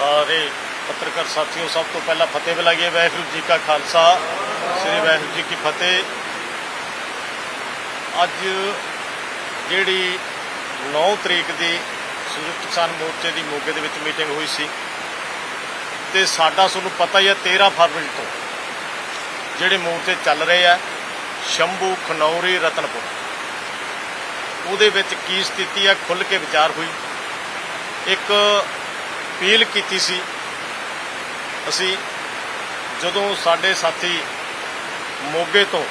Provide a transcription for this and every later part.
ਸਾਰੇ ਪੱਤਰਕਾਰ ਸਾਥੀਓ, ਸਭ ਤੋਂ ਪਹਿਲਾਂ ਫਤਿਹ ਬੁਲਾਈਏ ਵਾਹਿਗੁਰੂ ਜੀ ਕਾ ਖਾਲਸਾ, ਸ੍ਰੀ ਵਾਹਿਗੁਰੂ ਜੀ ਕੀ ਫਤਿਹ। ਅੱਜ ਜਿਹੜੀ 9 ਤਰੀਕ ਦੀ ਸੰਯੁਕਤ ਕਿਸਾਨ ਮੋਰਚੇ ਦੀ ਮੋਗੇ ਦੇ ਵਿੱਚ ਮੀਟਿੰਗ ਹੋਈ ਸੀ, ਤੇ ਸਾਡਾ ਤੁਹਾਨੂੰ ਪਤਾ ਹੀ ਹੈ 13 ਫਰਵਰੀ ਤੋਂ ਜਿਹੜੇ ਮੋਰਚੇ ਚੱਲ ਰਹੇ ਆ, ਸ਼ੰਭੂ, ਖਨੌਰੀ, ਰਤਨਪੁਰ। ਉਹਦੇ ਵਿੱਚ ਕੀ ਸਥਿਤੀ ਹੈ ਖੁੱਲ ਕੇ ਵਿਚਾਰ ਹੋਈ। ਇੱਕ ਅਪੀਲ ਕੀਤੀ ਸੀ, ਅਸੀਂ ਜਦੋਂ ਸਾਡੇ ਸਾਥੀ ਮੋਗੇ ਤੋਂ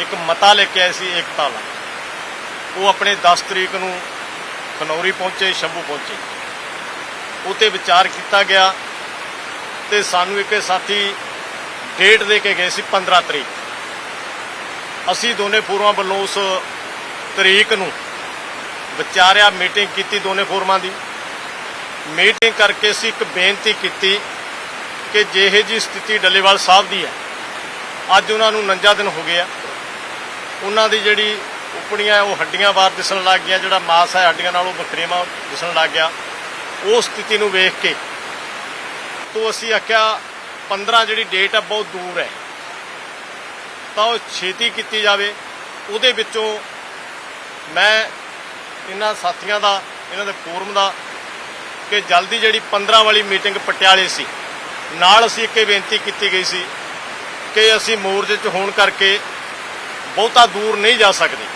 ਇੱਕ ਮਤਾ ਲੈ ਕੇ ਆਏ ਸੀ ਏਕਤਾ ਵਾਲਾ, ਉਹ ਆਪਣੇ 10 ਤਰੀਕ ਨੂੰ ਖਨੌਰੀ ਪਹੁੰਚੇ, ਸ਼ੰਭੂ ਪਹੁੰਚੇ। ਉਤੇ ਵਿਚਾਰ ਕੀਤਾ ਗਿਆ ਤੇ ਸਾਨੂੰ ਇੱਕ ਸਾਥੀ ਡੇਟ ਦੇ ਕੇ ਗਏ ਸੀ 15 ਤਰੀਕ। ਅਸੀਂ ਦੋਨੇ ਫੋਰਮਾਂ ਵੱਲੋਂ ਉਸ ਤਰੀਕ ਨੂੰ ਵਿਚਾਰਿਆ, ਮੀਟਿੰਗ ਕੀਤੀ ਦੋਨੇ ਫੋਰਮਾਂ ਦੀ। ਮੀਟਿੰਗ ਕਰਕੇ ਅਸੀਂ ਇੱਕ ਬੇਨਤੀ ਕੀਤੀ ਕਿ ਜਿਹੇ ਜੀ ਸਥਿਤੀ ਡੱਲੇਵਾਲ ਸਾਹਿਬ ਦੀ ਹੈ, ਅੱਜ ਉਹਨਾਂ ਨੂੰ ਨੰਜਾ ਦਿਨ ਹੋ ਗਿਆ। ਉਹਨਾਂ ਦੀ ਜਿਹੜੀ ਉਪੜੀਆਂ ਉਹ ਹੱਡੀਆਂ ਬਾਹਰ ਦਿਸਣ ਲੱਗ ਗਿਆ ਜਿਹੜਾ ਮਾਸ ਹੈ ਹੱਡੀਆਂ ਨਾਲ ਉਹ ਵੱਖਰੇਵਾ ਦਿਸਣ ਲੱਗ ਗਿਆ। ਉਹ ਸਥਿਤੀ ਨੂੰ ਵੇਖ ਕੇ ਤੋਂ ਅਸੀਂ ਆਖਿਆ 15 ਜਿਹੜੀ ਡੇਟ ਆ ਬਹੁਤ ਦੂਰ ਹੈ। ਤਾਂ ਉਹ ਛੇਤੀ ਕੀਤੀ ਜਾਵੇ। ਉਹਦੇ ਵਿੱਚੋਂ ਮੈਂ ਇਹਨਾਂ ਸਾਥੀਆਂ ਦਾ, ਇਹਨਾਂ ਦੇ ਫੋਰਮ ਦਾ ਕਿ ਜਲਦੀ ਜਿਹੜੀ 15 ਵਾਲੀ ਮੀਟਿੰਗ ਪਟਿਆਲੇ ਸੀ, ਨਾਲ ਅਸੀਂ ਇੱਕ ਇਹ ਬੇਨਤੀ ਕੀਤੀ ਗਈ ਸੀ ਕਿ ਅਸੀਂ ਮੋਰਚੇ 'ਚ ਹੋਣ ਕਰਕੇ ਬਹੁਤਾ ਦੂਰ ਨਹੀਂ ਜਾ ਸਕਦੇ।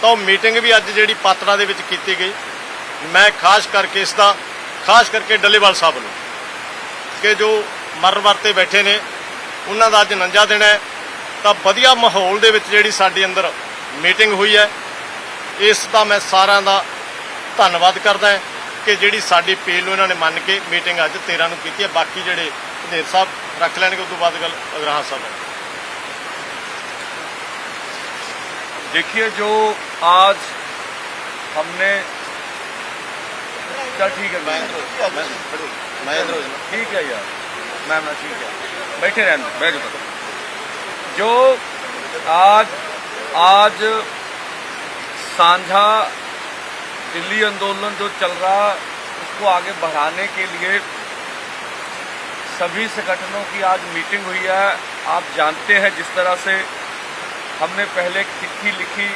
ਤਾਂ ਉਹ ਮੀਟਿੰਗ ਵੀ ਅੱਜ ਜਿਹੜੀ ਪਾਤੜਾ ਦੇ ਵਿੱਚ ਕੀਤੀ ਗਈ। ਮੈਂ ਖਾਸ ਕਰਕੇ ਇਸ ਦਾ, ਖਾਸ ਕਰਕੇ ਡੱਲੇਵਾਲ ਸਾਹਿਬ ਨੂੰ ਕਿ ਜੋ ਮਰਨ ਵਰਤੇ ਬੈਠੇ ਨੇ, ਉਹਨਾਂ ਦਾ ਅੱਜ ਨੰਜਾ ਦਿਨ ਹੈ। ਤਾਂ ਵਧੀਆ ਮਾਹੌਲ ਦੇ ਵਿੱਚ ਜਿਹੜੀ ਸਾਡੇ ਅੰਦਰ ਮੀਟਿੰਗ ਹੋਈ ਹੈ, ਇਸ ਦਾ ਮੈਂ ਸਾਰਿਆਂ ਦਾ ਧੰਨਵਾਦ ਕਰਦਾ ਹਾਂ। ਕਿ ਜਿਹੜੀ ਸਾਡੀ ਪੀਲ ਨੂੰ ਇਹਨਾਂ ਨੇ ਮੰਨ ਕੇ ਮੀਟਿੰਗ ਅੱਜ 13 ਨੂੰ ਕੀਤੀ ਹੈ ਬਾਕੀ ਜਿਹੜੇ ਧਨੇਰ ਸਾਹਿਬ ਰੱਖ ਲੈਣਗੇ ਉਸ ਤੋਂ ਬਾਅਦ ਗੱਲ ਅਗਰਾਹਾਂ ਸਾਹਿਬ देखिए जो आज हमने चल ठीक है मैं ਮੈਂ ਇਧਰ ਹੋ ਜਾਣਾ ठीक है यार मैम ना ठीक है बैठे रहने दो, बैठ जाओ जो आज आज सांझा दिल्ली आंदोलन जो चल रहा उसको आगे बढ़ाने के लिए सभी संगठनों की आज मीटिंग हुई है। आप जानते हैं जिस तरह से हमने पहले एक चिट्ठी लिखी,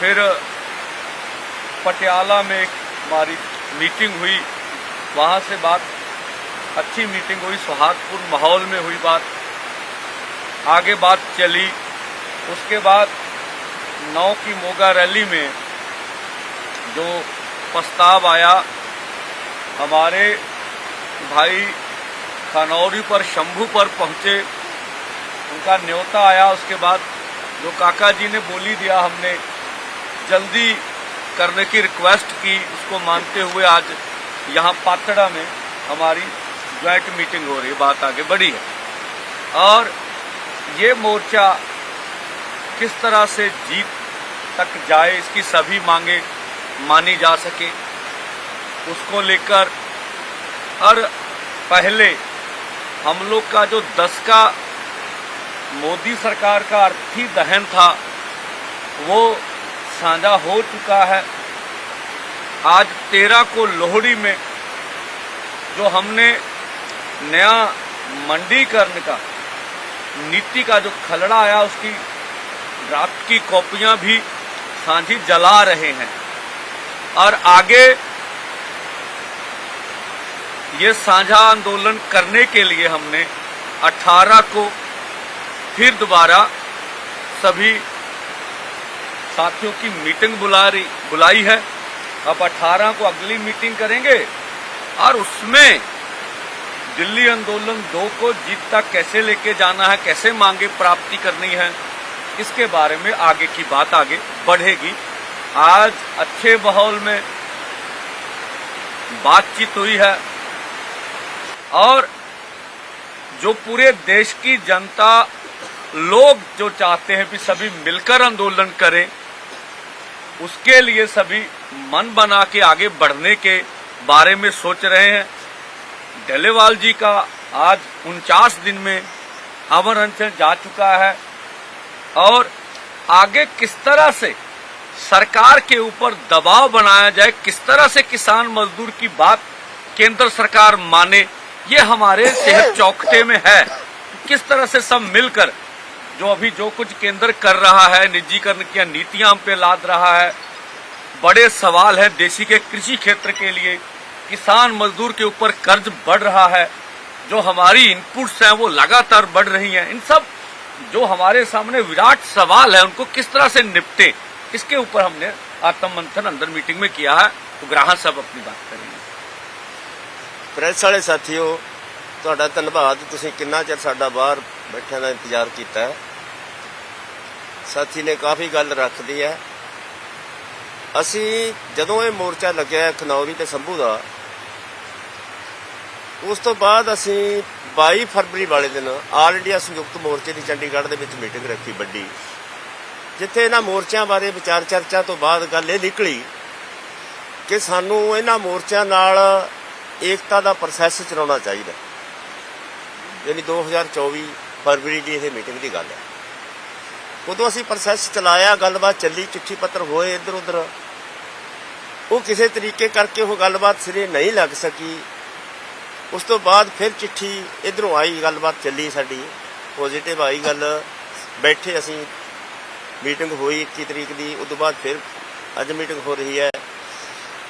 फिर पटियाला में एक हमारी मीटिंग हुई, वहाँ से बात अच्छी मीटिंग हुई सौहार्दपूर्ण माहौल में हुई बात। आगे बात चली, उसके बाद नौ की मोगा रैली में जो प्रस्ताव आया, हमारे भाई खनौरी पर, शंभू पर पहुँचे, उनका न्योता आया, उसके बाद जो काका जी ने बोली दिया हमने, जल्दी करने की रिक्वेस्ट की, उसको मानते हुए आज यहाँ पातड़ा में हमारी ज्वाइंट मीटिंग हो रही है, बात आगे बढ़ी है। और ये मोर्चा किस तरह से जीत तक जाए, इसकी सभी मांगे मानी जा सके। उसको लेकर और पहले हम लोग का जो दस का मोदी सरकार का अर्थी दहन था, वो साझा हो चुका है। आज तेरह को लोहड़ी में जो हमने नया मंडीकरण का, नीति का जो खलड़ा आया, उसकी ड्राफ्ट की कॉपियाँ भी साझी जला रहे हैं। और आगे ये साझा आंदोलन करने के लिए हमने 18 को फिर दोबारा सभी साथियों की मीटिंग बुला रही, बुलाई है। अब 18 को अगली मीटिंग करेंगे और उसमें दिल्ली आंदोलन दो को जीत तक कैसे लेके जाना है, कैसे मांगे प्राप्ति करनी है, इसके बारे में आगे की बात आगे बढ़ेगी। आज अच्छे माहौल में बातचीत हुई है और जो पूरे देश की जनता, लोग जो चाहते हैं कि सभी मिलकर आंदोलन करें, उसके लिए सभी मन बना के आगे बढ़ने के बारे में सोच रहे हैं। डेलेवाल जी का आज उनचास दिन में अमर अनशन जा चुका है और आगे किस तरह से सरकार के ऊपर दबाव बनाया जाए, किस तरह से किसान मजदूर की बात केंद्र सरकार माने, ये हमारे सेहत चौकटे में है। किस तरह से सब मिलकर, जो अभी जो कुछ केंद्र कर रहा है, निजीकरण की नीतियाँ हम पे लाद रहा है, बड़े सवाल है देशी के कृषि क्षेत्र के लिए। किसान मजदूर के ऊपर कर्ज बढ़ रहा है, जो हमारी इनपुट्स हैं वो लगातार बढ़ रही हैं। इन सब जो हमारे सामने विराट सवाल है, उनको किस तरह से निपटे? इसके ऊपर हमने आत्म मंथन अंदर मीटिंग में किया है तो ग्राहक सब अपनी बात करेंगे ਪ੍ਰੈਸ ਵਾਲੇ ਸਾਥੀਓ ਤੁਹਾਡਾ ਧੰਨਵਾਦ ਤੁਸੀਂ ਕਿੰਨਾ ਚਿਰ ਸਾਡਾ ਬਾਹਰ ਬੈਠਿਆਂ ਦਾ ਇੰਤਜ਼ਾਰ ਕੀਤਾ ਹੈ ਸਾਥੀ ਨੇ ਕਾਫੀ ਗੱਲ ਰੱਖਦੀ ਹੈ ਅਸੀਂ ਜਦੋਂ ਇਹ ਮੋਰਚਾ ਲੱਗਿਆ ਹੈ ਖਨੌਰੀ ਤੇ ਸੰਭੂ ਦਾ ਉਸ ਤੋਂ ਬਾਅਦ ਅਸੀਂ 22 ਫਰਵਰੀ ਵਾਲੇ ਦਿਨ ਆਲ ਇੰਡੀਆ ਸੰਯੁਕਤ ਮੋਰਚੇ ਦੀ ਚੰਡੀਗੜ੍ਹ ਦੇ ਵਿੱਚ ਮੀਟਿੰਗ ਰੱਖੀ ਵੱਡੀ ਜਿੱਥੇ ਇਹਨਾਂ ਮੋਰਚਿਆਂ ਬਾਰੇ ਵਿਚਾਰ ਚਰਚਾ ਤੋਂ ਬਾਅਦ ਗੱਲ ਇਹ ਨਿਕਲੀ ਕਿ ਸਾਨੂੰ ਇਹਨਾਂ ਮੋਰਚਿਆਂ ਨਾਲ ਏਕਤਾ ਦਾ ਪ੍ਰੋਸੈਸ ਚਲਾਉਣਾ ਚਾਹੀਦਾ ਯਾਨੀ 2024 ਫਰਵਰੀ ਦੀ ਇਹ ਮੀਟਿੰਗ ਦੀ ਗੱਲ ਹੈ। ਉਦੋਂ ਅਸੀਂ ਪ੍ਰੋਸੈਸ ਚਲਾਇਆ, ਗੱਲਬਾਤ ਚੱਲੀ, ਚਿੱਠੀ ਪੱਤਰ ਹੋਏ ਇੱਧਰ ਉੱਧਰ ਉਹ ਕਿਸੇ ਤਰੀਕੇ ਕਰਕੇ ਉਹ ਗੱਲਬਾਤ ਸਿਰੇ ਨਹੀਂ ਲੱਗ ਸਕੀ। ਉਸ ਤੋਂ ਬਾਅਦ ਫਿਰ ਚਿੱਠੀ ਇਧਰੋਂ ਆਈ, ਗੱਲਬਾਤ ਚੱਲੀ ਸਾਡੀ ਪੋਜ਼ਿਟਿਵ ਆਈ ਗੱਲ, ਬੈਠੇ ਅਸੀਂ ਮੀਟਿੰਗ ਹੋਈ 21 ਤਰੀਕ ਦੀ, ਉਸ ਤੋਂ ਬਾਅਦ ਫਿਰ ਅੱਜ ਮੀਟਿੰਗ ਹੋ ਰਹੀ ਹੈ।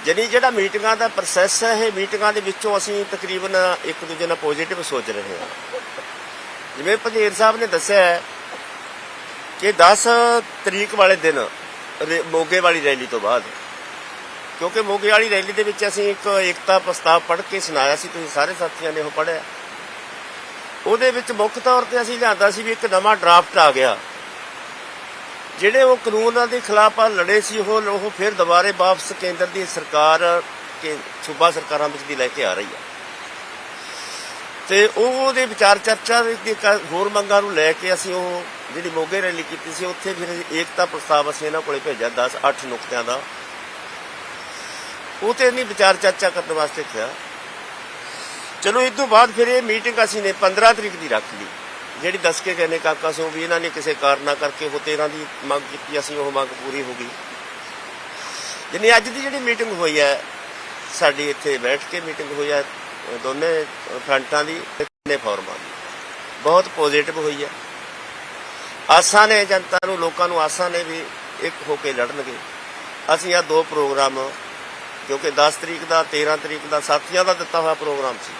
ਜਾਣੀ ਜਿਹੜਾ ਮੀਟਿੰਗਾਂ ਦਾ ਪ੍ਰੋਸੈਸ ਹੈ, ਇਹ ਮੀਟਿੰਗਾਂ ਦੇ ਵਿੱਚੋਂ ਅਸੀਂ ਤਕਰੀਬਨ ਇੱਕ ਦੂਜੇ ਨਾਲ ਪੋਜ਼ਿਟਿਵ ਸੋਚ ਰਹੇ ਹਾਂ। ਜਿਵੇਂ ਪੰਜੇਰ ਸਾਹਿਬ ਨੇ ਦੱਸਿਆ ਕਿ 10 ਤਰੀਕ ਵਾਲੇ ਦਿਨ ਮੋਗੇ ਵਾਲੀ ਰੈਲੀ ਤੋਂ ਬਾਅਦ, ਕਿਉਂਕਿ ਮੋਗੇ ਵਾਲੀ ਰੈਲੀ ਦੇ ਵਿੱਚ ਅਸੀਂ ਇੱਕ ਏਕਤਾ ਪ੍ਰਸਤਾਵ ਪੜ੍ਹ ਕੇ ਸੁਣਾਇਆ ਸੀ, ਤੁਸੀਂ ਸਾਰੇ ਸਾਥੀਆਂ ਨੇ ਉਹ ਪੜ੍ਹਿਆ। ਉਹਦੇ ਵਿੱਚ ਮੁੱਖ ਤੌਰ ਤੇ ਅਸੀਂ ਲਿਆਂਦਾ ਸੀ ਵੀ ਇੱਕ ਨਵਾਂ ਡਰਾਫਟ ਆ ਗਿਆ। ਜਿਹੜੇ ਉਹ ਕਾਨੂੰਨਾਂ ਦੇ ਖਿਲਾਫ ਲੜੇ ਸੀ ਉਹ ਉਹ ਫਿਰ ਦੁਬਾਰੇ ਵਾਪਸ ਕੇਂਦਰ ਦੀ ਸਰਕਾਰ, ਕੇ ਸੂਬਾ ਸਰਕਾਰਾਂ ਵਿੱਚ ਦੀ ਲੈ ਕੇ ਆ ਰਹੀ ਹੈ ਤੇ ਉਹ ਉਹਦੇ ਵਿਚਾਰ ਚਰਚਾ ਦੇ ਹੋਰ ਮੰਗਾਂ ਨੂੰ ਲੈ ਕੇ ਅਸੀਂ ਉਹ ਜਿਹੜੀ ਮੋਗੇ ਰੈਲੀ ਕੀਤੀ ਸੀ, ਉੱਥੇ ਫਿਰ ਏਕਤਾ ਪ੍ਰਸਤਾਵ ਅਸੀਂ ਇਹਨਾਂ ਕੋਲੇ ਭੇਜਿਆ 10 8 ਨੁਕਤਿਆਂ ਦਾ। ਉਹ ਤੇ ਨਹੀਂ ਵਿਚਾਰ ਚਰਚਾ ਕਰਨ ਵਾਸਤੇ ਕਿਹਾ। ਚਲੋ, ਇਸ ਤੋਂ ਬਾਅਦ ਫਿਰ ਇਹ ਮੀਟਿੰਗ ਅਸੀਂ ਨੇ 15 ਤਰੀਕ ਦੀ ਰੱਖ ਲਈ। ਜਿਹੜੀ ਦੱਸ ਕੇ ਗਏ ਨੇ ਕਾਕਾ ਸਿੰਘ ਵੀ ਇਹਨਾਂ ਨੇ ਕਿਸੇ ਕਾਰਨਾ ਕਰਕੇ ਉਹ 13 ਦੀ ਮੰਗ ਕੀਤੀ, ਅਸੀਂ ਉਹ ਮੰਗ ਪੂਰੀ ਹੋ ਗਈ। ਜਿੰਨੀ ਅੱਜ ਦੀ ਜਿਹੜੀ ਮੀਟਿੰਗ ਹੋਈ ਹੈ, ਸਾਡੀ ਇੱਥੇ ਬੈਠ ਕੇ ਮੀਟਿੰਗ ਹੋਈ ਹੈ, ਦੋਨੇ ਫਰੰਟਾਂ ਦੀ ਤੇ ਫੋਰਮਾਂ ਦੀ। ਬਹੁਤ ਪੋਜ਼ਿਟਿਵ ਹੋਈ ਹੈ। ਆਸਾਂ ਨੇ ਜਨਤਾ ਨੂੰ, ਲੋਕਾਂ ਨੂੰ ਆਸਾਂ ਨੇ ਵੀ ਇੱਕ ਹੋ ਕੇ ਲੜਨਗੇ। ਅਸੀਂ ਆ ਦੋ ਪ੍ਰੋਗਰਾਮ ਕਿਉਂਕਿ 10 ਤਰੀਕ ਦਾ 13 ਤਰੀਕ ਦਾ, ਸਾਥੀਆਂ ਦਾ ਦਿੱਤਾ ਹੋਇਆ ਪ੍ਰੋਗਰਾਮ ਸੀ।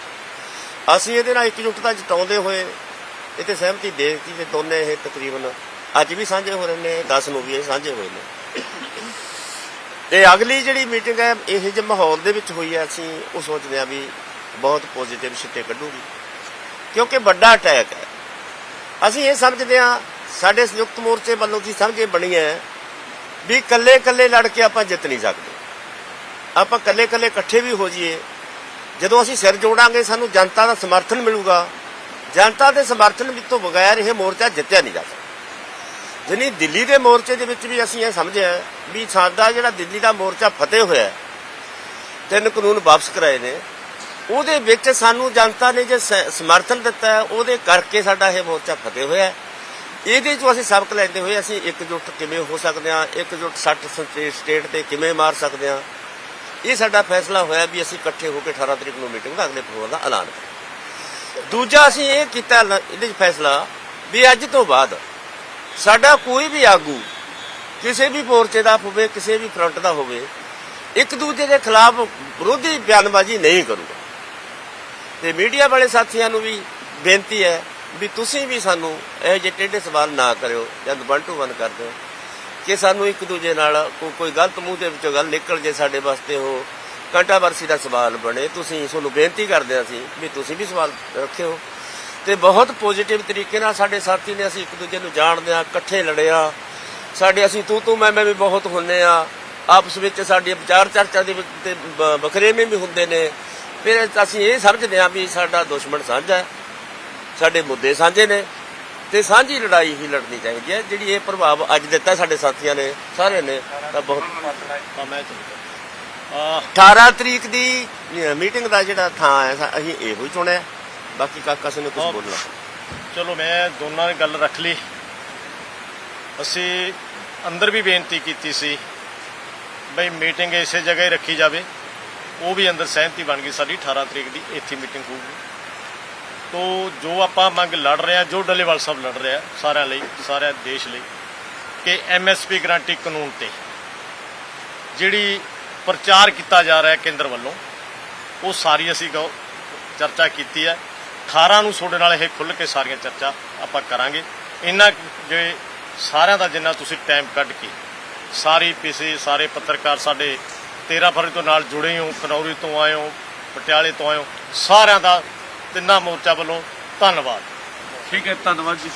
ਅਸੀਂ ਇਹਦੇ ਨਾਲ ਇਕਜੁੱਟਤਾ ਜਤਾਉਂਦੇ ਹੋਏ ਇੱਥੇ ਸਹਿਮਤੀ ਦੇ ਦਿੱਤੀ ਤੇ ਦੋਨੇ ਇਹ ਤਕਰੀਬਨ ਅੱਜ ਵੀ ਸਾਂਝੇ ਹੋ ਰਹੇ ਨੇ 10 ਨੂੰ ਵੀ ਇਹ ਸਾਂਝੇ ਹੋਏ ਨੇ। ਤੇ ਅਗਲੀ ਜਿਹੜੀ ਮੀਟਿੰਗ ਹੈ, ਇਹ ਜਿਹੇ ਮਾਹੌਲ ਦੇ ਵਿੱਚ ਹੋਈ ਹੈ, ਅਸੀਂ ਉਹ ਸੋਚਦੇ ਹਾਂ ਵੀ ਬਹੁਤ ਪੋਜ਼ਿਟਿਵ ਸਿੱਟੇ ਕੱਢੂਗੀ। ਕਿਉਂਕਿ ਵੱਡਾ ਅਟੈਕ ਹੈ। ਅਸੀਂ ਇਹ ਸਮਝਦੇ ਹਾਂ, ਸਾਡੇ ਸੰਯੁਕਤ ਮੋਰਚੇ ਵੱਲੋਂ ਕੀ ਸਮਝੇ ਬਣੀ ਹੈ ਵੀ ਇਕੱਲੇ ਇਕੱਲੇ ਲੜ ਕੇ ਆਪਾਂ ਜਿੱਤ ਨਹੀਂ ਸਕਦੇ। ਆਪਾਂ ਇਕੱਲੇ ਇਕੱਲੇ ਇਕੱਠੇ ਵੀ ਹੋ ਜਾਈਏ। ਜਦੋਂ ਅਸੀਂ ਸਿਰ ਜੋੜਾਂਗੇ, ਸਾਨੂੰ ਜਨਤਾ ਦਾ ਸਮਰਥਨ ਮਿਲੂਗਾ। ਜਨਤਾ ਦੇ ਸਮਰਥਨ ਵਿੱਚ ਤੋਂ ਬਗੈਰ ਇਹ ਮੋਰਚਾ ਜਿੱਤਿਆ ਨਹੀਂ ਜਾ ਸਕਦਾ। ਜਾਣੀ ਦਿੱਲੀ ਦੇ ਮੋਰਚੇ ਦੇ ਵਿੱਚ ਵੀ ਅਸੀਂ ਇਹ ਸਮਝਿਆ ਵੀ ਸਾਡਾ ਜਿਹੜਾ ਦਿੱਲੀ ਦਾ ਮੋਰਚਾ ਫਤਿਹ ਹੋਇਆ ਤਿੰਨ ਕਾਨੂੰਨ ਵਾਪਸ ਕਰਾਏ ਨੇ, ਉਹਦੇ ਵਿੱਚ ਸਾਨੂੰ ਜਨਤਾ ਨੇ ਜੇ ਸਮਰਥਨ ਦਿੱਤਾ ਉਹਦੇ ਕਰਕੇ ਸਾਡਾ ਇਹ ਮੋਰਚਾ ਫਤਿਹ ਹੋਇਆ ਇਹਦੇ ਚੋਂ ਅਸੀਂ ਸਬਕ ਲੈਂਦੇ ਹੋਏ ਅਸੀਂ ਇਕਜੁੱਟ ਕਿਵੇਂ ਹੋ ਸਕਦੇ ਹਾਂ, ਇਕਜੁੱਟ ਸੱਟ ਸਟੇ- ਸਟੇਟ ਤੇ ਕਿਵੇਂ ਮਾਰ ਸਕਦੇ ਹਾਂ। ਇਹ ਸਾਡਾ ਫੈਸਲਾ ਹੋਇਆ ਵੀ ਅਸੀਂ ਇਕੱਠੇ ਹੋ ਕੇ 18 ਤਰੀਕ ਨੂੰ ਮੀਟਿੰਗ ਦਾ ਅਗਲੇ ਪ੍ਰੋਗਰਾਮ ਦਾ ਐਲਾਨ ਕਰਾਂਗੇ। ਦੂਜਾ ਅਸੀਂ ਇਹ ਕੀਤਾ ਲ- ਇਹਦੇ 'ਚ ਫੈਸਲਾ ਵੀ ਅੱਜ ਤੋਂ ਬਾਅਦ ਸਾਡਾ ਕੋਈ ਵੀ ਆਗੂ ਕਿਸੇ ਵੀ ਮੋਰਚੇ ਦਾ ਹੋਵੇ, ਕਿਸੇ ਵੀ ਫਰੰਟ ਦਾ ਹੋਵੇ, ਇੱਕ ਦੂਜੇ ਦੇ ਖਿਲਾਫ ਵਿਰੋਧੀ ਬਿਆਨਬਾਜ਼ੀ ਨਹੀਂ ਕਰੂਗਾ। ਤੇ ਮੀਡੀਆ ਵਾਲੇ ਸਾਥੀਆਂ ਨੂੰ ਵੀ ਬੇਨਤੀ ਹੈ ਵੀ ਤੁਸੀਂ ਵੀ ਸਾਨੂੰ ਇਹੋ ਜਿਹੇ ਟੇਢੇ ਸਵਾਲ ਨਾ ਕਰਿਓ ਜਦ ਵਨ ਟੂ ਵਨ ਕਰਦੇ ਹੋ ਕਿ ਸਾਨੂੰ ਇੱਕ ਦੂਜੇ ਨਾਲ ਕੋ- ਕੋਈ ਗਲਤ ਮੂੰਹ ਦੇ ਵਿੱਚੋਂ ਗੱਲ ਨਿਕਲ ਜੇ ਸਾਡੇ ਵਾਸਤੇ ਉਹ ਕੰਟਰੋਵਰਸੀ ਦਾ ਸਵਾਲ ਬਣੇ। ਤੁਸੀਂ ਤੁਹਾਨੂੰ ਬੇਨਤੀ ਕਰਦੇ ਹਾਂ ਅਸੀਂ ਵੀ ਤੁਸੀਂ ਵੀ ਸਵਾਲ ਰੱਖਿਓ। ਤੇ ਬਹੁਤ ਪੋਜ਼ਿਟਿਵ ਤਰੀਕੇ ਨਾਲ ਸਾਡੇ ਸਾਥੀ ਨੇ ਅਸੀਂ ਇੱਕ ਦੂਜੇ ਨੂੰ ਜਾਣਦੇ ਹਾਂ, ਇਕੱਠੇ ਲੜਿਆ ਸਾਡੇ ਅਸੀਂ ਤੂੰ ਤੂੰ ਮੈਂ ਮੈਂ ਵੀ ਬਹੁਤ ਹੁੰਨੇ ਆ ਆਪਸ ਵਿੱਚ ਸਾਡੀ ਵਿਚਾਰ ਚਰਚਾ ਦੇ ਵਿੱਚ ਤੇ ਵਖਰੇਵੇਂ ਵੀ ਹੁੰਦੇ ਨੇ। ਫਿਰ ਅਸੀਂ ਇਹ ਸਮਝਦੇ ਹਾਂ ਵੀ ਸਾਡਾ ਦੁਸ਼ਮਣ ਸਾਂਝਾ ਹੈ। ਸਾਡੇ ਮੁੱਦੇ ਸਾਂਝੇ ਨੇ। ਤੇ ਸਾਂਝੀ ਲੜਾਈ ਹੀ ਲੜਨੀ ਚਾਹੀਦੀ ਹੈ। ਜਿਹੜੀ ਇਹ ਪ੍ਰਭਾਵ ਅੱਜ ਦਿੱਤਾ ਸਾਡੇ ਸਾਥੀਆਂ ਨੇ, ਸਾਰਿਆਂ ਨੇ, ਤਾਂ ਬਹੁਤ ਮੈਂ ਆ 18 ਤਰੀਕ ਦੀ ਮੀਟਿੰਗ ਦਾ ਜਿਹੜਾ ਥਾਂ ਹੈ ਸਾ- ਅਸੀਂ ਇਹੋ ਹੀ ਚੁਣਿਆ। ਬਾਕੀ ਕਾਕਾ ਸਿੰਘ ਨੇ ਕੁਝ। ਬੋਲਣਾ। ਚਲੋ ਮੈਂ ਦੋਨਾਂ ਨੇ ਗੱਲ ਰੱਖ ਲਈ। ਅਸੀਂ ਅੰਦਰ ਵੀ ਬੇਨਤੀ ਕੀਤੀ ਸੀ ਬਈ ਮੀਟਿੰਗ ਇਸੇ ਜਗ੍ਹਾ ਹੀ ਰੱਖੀ ਜਾਵੇ। ਉਹ ਵੀ ਅੰਦਰ ਸਹਿਮਤੀ ਬਣ ਗਈ ਸਾਡੀ 18 ਤਰੀਕ ਦੀ ਇੱਥੇ ਮੀਟਿੰਗ ਹੋਊਗੀ। ਤੋ ਜੋ ਆਪਾਂ ਮੰਗ ਲੜ ਰਹੇ ਆ ਜੋ ਡੱਲੇਵਾਲ ਸਾਹਿਬ ਲੜ ਰਿਹਾ ਸਾਰਿਆਂ ਲਈ ਸਾਰੇ ਦੇਸ਼ ਲਈ ਕਿ ਐਮਐਸਪੀ ਗਰੰਟੀ ਕਾਨੂੰਨ ਤੇ ਜਿਹੜੀ ਪ੍ਰਚਾਰ ਕੀਤਾ ਜਾ ਰਿਹਾ ਹੈ ਕੇਂਦਰ ਵੱਲੋਂ। ਉਹ ਸਾਰੀ ਅਸੀਂ ਗੌ- ਚਰਚਾ ਕੀਤੀ ਹੈ। 18 ਨੂੰ ਤੁਹਾਡੇ ਨਾਲ ਇਹ ਖੁੱਲ੍ਹ ਕੇ ਸਾਰੀਆਂ ਚਰਚਾ ਆਪਾਂ ਕਰਾਂਗੇ। ਇਹਨਾਂ ਜੇ ਸਾਰਿਆਂ ਦਾ ਜਿੰਨਾ ਤੁਸੀਂ ਟਾਈਮ ਕੱਢ ਕੇ, ਸਾਰੀ ਪੀਸੀ, ਸਾਰੇ ਪੱਤਰਕਾਰ ਸਾਡੇ 13 ਫਰਵਰੀ ਤੋਂ ਨਾਲ ਜੁੜੇ ਹੋ, ਖਨੌਰੀ ਤੋਂ ਆਏ ਹੋ, ਪਟਿਆਲੇ ਤੋਂ ਆਏ ਹੋ, ਸਾਰਿਆਂ ਦਾ ਤਿੰਨਾਂ ਮੋਰਚਾ ਵੱਲੋਂ ਧੰਨਵਾਦ। ਠੀਕ ਹੈ, ਧੰਨਵਾਦ ਜੀ।